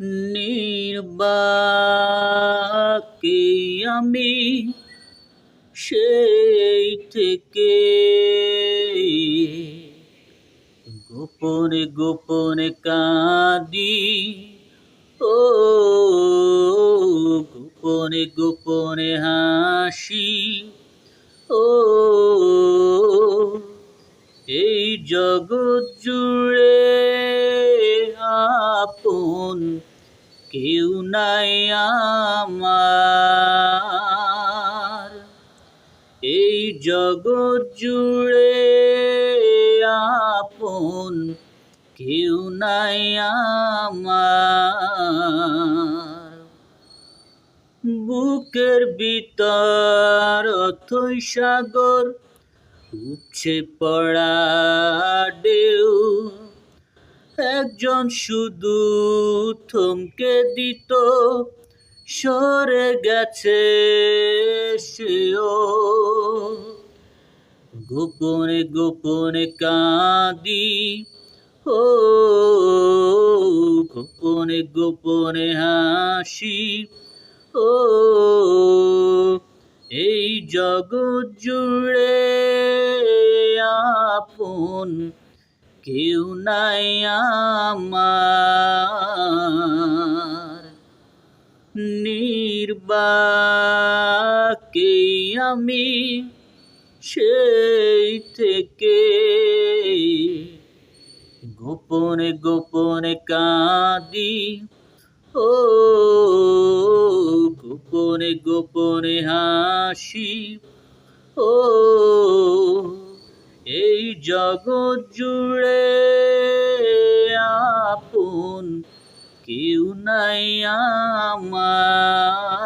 নির্বাকে আমি সেই থেকে গোপনে গোপনে কাঁদি। ও গোপনে গোপনে হাসি। ও এই জগৎ জুড়ে কেউ নাই আমার। এই জগৎ জুড়ে আপন কেউ নাই আমার। বুকের ভিতর অথই সাগর উঠছে পড়া একজন শুধু থমকে দিত, সরে গেছে সেও। গোপনে গোপনে কাঁদি, ও গোপনে গোপনে হাসি, ও এই জগৎ জুড়ে আপন কেউ নাই আমার। নির্বাকে আমি সেই থেকে গোপনে গোপনে কাঁদি। ও গোপনে গোপনে হাসি। ও জগৎ জুড়ে আপন কেউ নাই আমার।